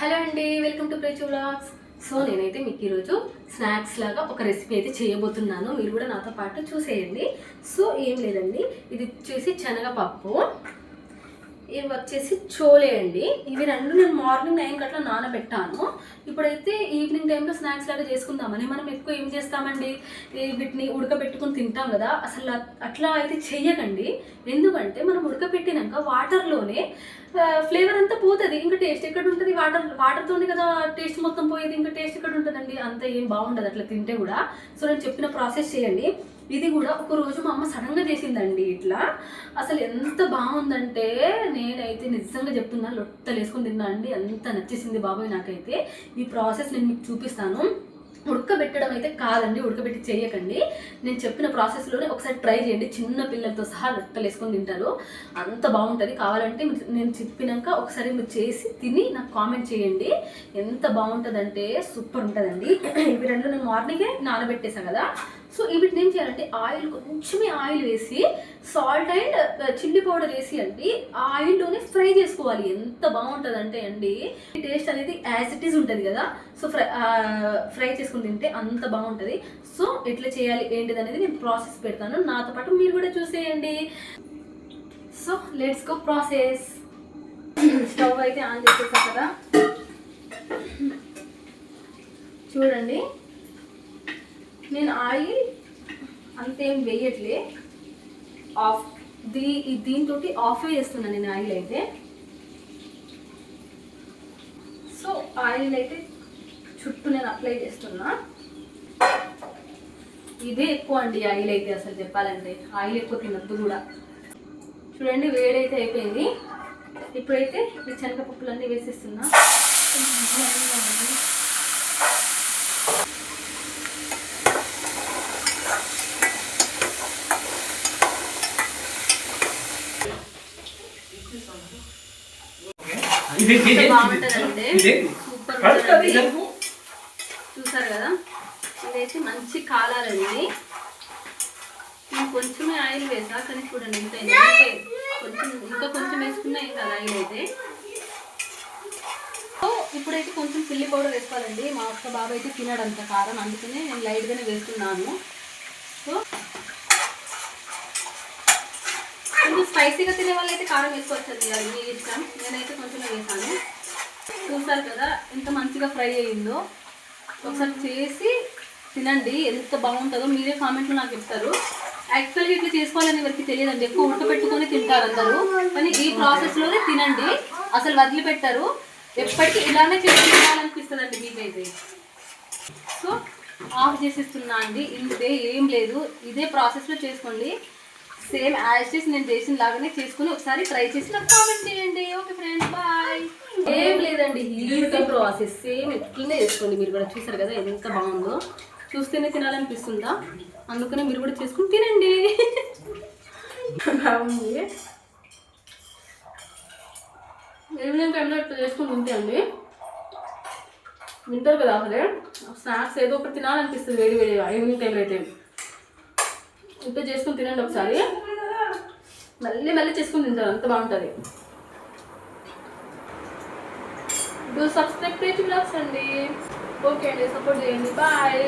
Hello అండి welcome to Prechu vlogs. So నేనైతే మీకు ఈరోజు స్నాక్స్ లాగా ఒక రెసిపీ అయితే చేయబోతున్నాను. మీరు కూడా నాతో పాటు చూసేయండి. సో ఏం లేదండి ఇది వచ్చేసి శనగపప్పు. ఇవి వచ్చేసి చోలే అండి. ఇవి రెండు నేను మార్నింగ్ నైన్ అట్లా నానబెట్టాను. ఇప్పుడైతే ఈవినింగ్ టైంలో స్నాక్స్ లాగా చేసుకుందామని మనం ఎక్కువ ఏం చేస్తామండి? వీటిని ఉడకబెట్టుకుని తింటాం కదా. అసలు అట్లా అయితే చెయ్యకండి. ఎందుకంటే మనం ఉడకబెట్టినాక వాటర్లోనే ఫ్లేవర్ అంతా పోతుంది. ఇంకా టేస్ట్ ఎక్కడ ఉంటుంది వాటర్ వాటర్తోనే కదా టేస్ట్ మొత్తం పోయేది. ఇంకా టేస్ట్ ఎక్కడ ఉంటుందండి అంత ఏం బాగుండదు అట్లా తింటే కూడా. సో నేను చెప్పిన ప్రాసెస్ చేయండి. ఇది కూడా ఒక రోజు మా అమ్మ సడన్గా చేసిందండి ఇట్లా. అసలు ఎంత బాగుందంటే నేనైతే నిజంగా చెప్తున్నా లొట్టలు వేసుకుని తిన్నా అండి. ఎంత నచ్చేసింది బాబాయ్ నాకైతే. ఈ ప్రాసెస్ నేను మీకు చూపిస్తాను. ఉడకబెట్టడం అయితే కాదండి ఉడకబెట్టి చేయకండి. నేను చెప్పిన ప్రాసెస్లోనే ఒకసారి ట్రై చేయండి. చిన్న పిల్లలతో సహా రొట్టెలు వేసుకొని తింటారు. అంత బాగుంటుంది. కావాలంటే నేను చెప్పినాక ఒకసారి మీరు చేసి తిని నాకు కామెంట్ చేయండి. ఎంత బాగుంటుందంటే సూపర్ ఉంటుందండి. ఇవి రెండు నేను మార్నింగే నానబెట్టేసాను కదా. సో వీటిని ఏం చేయాలంటే ఆయిల్ కొంచెమే ఆయిల్ వేసి సాల్ట్ అండ్ చిల్లీ పౌడర్ వేసి అండి ఆ ఆయిల్లోనే చేసుకోవాలి. ఎంత బాగుంటుంది అంటే అండి ఈ టేస్ట్ అనేది యాజ్ ఇట్ ఈస్ ఉంటుంది కదా. సో ఫ్రై ఫ్రై చేసుకుని తింటే అంత బాగుంటుంది. సో ఎట్లా చేయాలి ఏంటిది అనేది నేను ప్రాసెస్ పెడతాను. నాతో పాటు మీరు కూడా చూసేయండి. So let's go process stove అయితే ఆన్ చేసేసా కదా. చూడండి. నేను ఆయిల్ అంతేం వేయట్లే. ఆఫ్ దీ దీంతో ఆఫ్ చేస్తున్నాను నేను ఆయిల్ అయితే. సో ఆయిల్ అయితే చుట్టూ నేను అప్లై చేస్తున్నా. ఇదే ఎక్కువ అండి ఆయిల్ అయితే అసలు చెప్పాలంటే. ఆయిల్ ఎక్కువ తినద్దు కూడా. చూడండి వేడైతే అయిపోయింది. ఇప్పుడైతే ఈ శనగపప్పులన్నీ వేసేస్తున్నా. ఎంత బాగుంటుందంటే సూపర్ ఉంటుందండి చూసారు కదా? ఇదైతే మంచి కాలాలండి. నేను కొంచెమే ఆయిల్ వేసా కానీ చూడండి ఇంత కొంచెం ఇంకా కొంచెం వేసుకున్నా కదా ఆయిల్ అయితే. సో ఇప్పుడైతే కొంచెం పిల్లి పౌడర్ వేసుకోవాలండి. మా అక్క బాబు అయితే తినడు అంత కారం అందుకనే నేను లైట్గానే వేస్తున్నాను సో కొంచెం స్పైసీగా తినే వాళ్ళు కారం కారం వేసుకోవచ్చండి అది మీ ఇష్టం. నేనైతే కొంచెం వేసాను. చూసారు కదా ఎంత మంచిగా ఫ్రై అయ్యిందో. ఒకసారి చేసి తినండి ఎంత బాగుంటుందో. మీరే కామెంట్లో నాకు చెప్తారు. యాక్చువల్గా ఇట్లా చేసుకోవాలని ఎవరికి తెలియదండి. ఎక్కువ ఉడకబెట్టుకొని తింటారు అందరూ. కానీ ఈ ప్రాసెస్లోనే తినండి. అసలు వదిలిపెట్టారు. ఎప్పటికీ ఇలానే చేసి తినాలనిపిస్తుందండి మీకైతే. సో ఆఫ్ చేసేస్తున్నా అండి. ఇంతే ఏం లేదు. ఇదే ప్రాసెస్లో చేసుకోండి. సేమ్ యాజ్ నేను చేసిన లాగానే చేసుకుని ఒకసారి ట్రై చేసి నాకు కామెంట్ చేయండి. ఓకే ఫ్రెండ్స్ బాయ్ ఏం లేదండి ఈజీ ప్రాసెస్ సేమ్ ఎట్లనే చేసుకోండి. మీరు కూడా చూసారు కదా ఎంత బాగుందో. చూస్తేనే తినాలనిపిస్తుందా? అందుకనే మీరు కూడా చేసుకుని తినండి. బాగుంది. ఈవినింగ్ టైంలో ఇట్లా చేసుకుని తింటే వింటారు కదా అసలే. స్నాక్స్ ఏదో ఒకటి తినాలనిపిస్తుంది వేడి వేడిగా ఈవినింగ్ టైంలో అయితే. ఇంట్లో చేసుకుని తినండి ఒకసారి. మళ్ళీ మళ్ళీ చేసుకుని తింటారు అంత బాగుంటుంది. డూ సబ్స్క్రైబ్ పేజ్ బ్లాగ్స్ అండి. ఓకే అండి సపోర్ట్ చేయండి. బాయ్